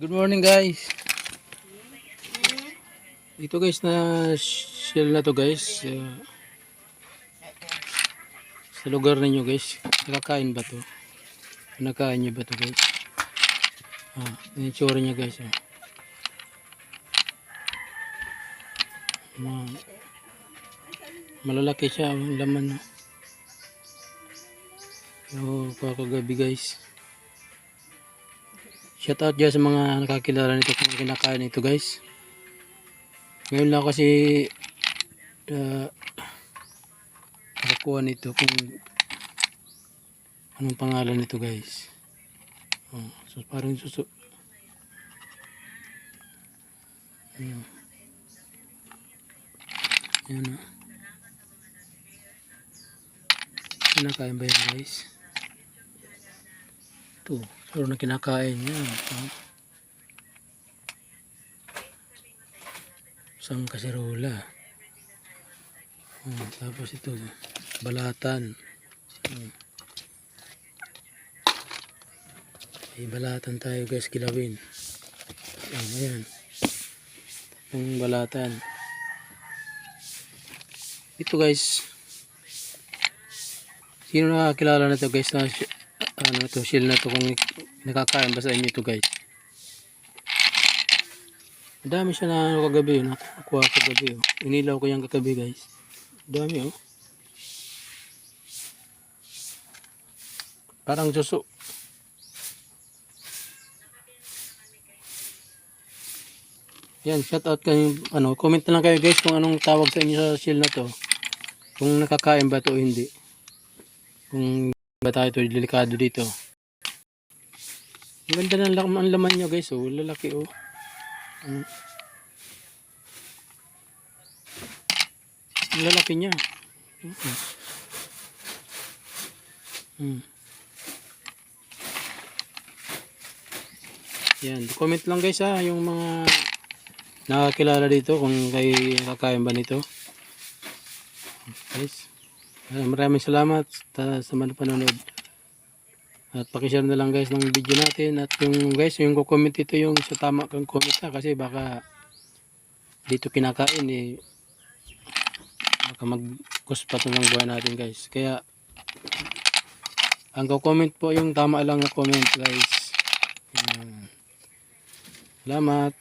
Good morning guys. Ito guys na shell na to guys. uh, sa lugar ninyo guys. Nakakain ba to? Nakain nyo ba to guys? Ah, yung itsura niya guys. Oh. Ma malalaki siya ang laman. Oh, kakagabi guys. Shout out dyan sa mga nakakilala nito kung kinakain nito guys. Ngayon lang kasi uh, nakakuha nito kung anong pangalan nito guys. Oh, so parang suso. Ayan. Ayan oh. Kinakain ba yan guys? Ito, pero na kinakain yan. Oh. Isang kaserola. Oh, tapos ito, balatan. Oh. May balatan tayo guys, kilawin. Ayan, ayan. Yung balatan. Ito guys. Sino nakakilala na to guys ano to, shield na to kung nakakain ba sa inyo to guys? Dami siya na ano kagabi, nakuha kagabi. Oh. Inilaw ko yung kagabi guys. Dami oh. Parang suso. Yan, shout out kayo, ano, comment na lang kayo guys kung anong tawag sa inyo sa shield na to. Kung nakakain ba to hindi. Kung ba tayo to delikado dito. Ang ganda ng ang laman niya guys, oh, lalaki oh. Mm. Ang lalaki niya. Mm. Mm. Yan, comment lang guys ha, yung mga nakakilala dito kung kayo nakakain ba nito. Guys, maraming salamat sa, sa mga panonood. At pakishare na lang guys ng video natin at yung guys, yung ko-comment ito yung sa tama kang comment ha kasi baka dito kinakain eh baka mag-cost pa ng buhay natin guys. Kaya ang comment po yung tama lang na comment guys. Yan. Salamat.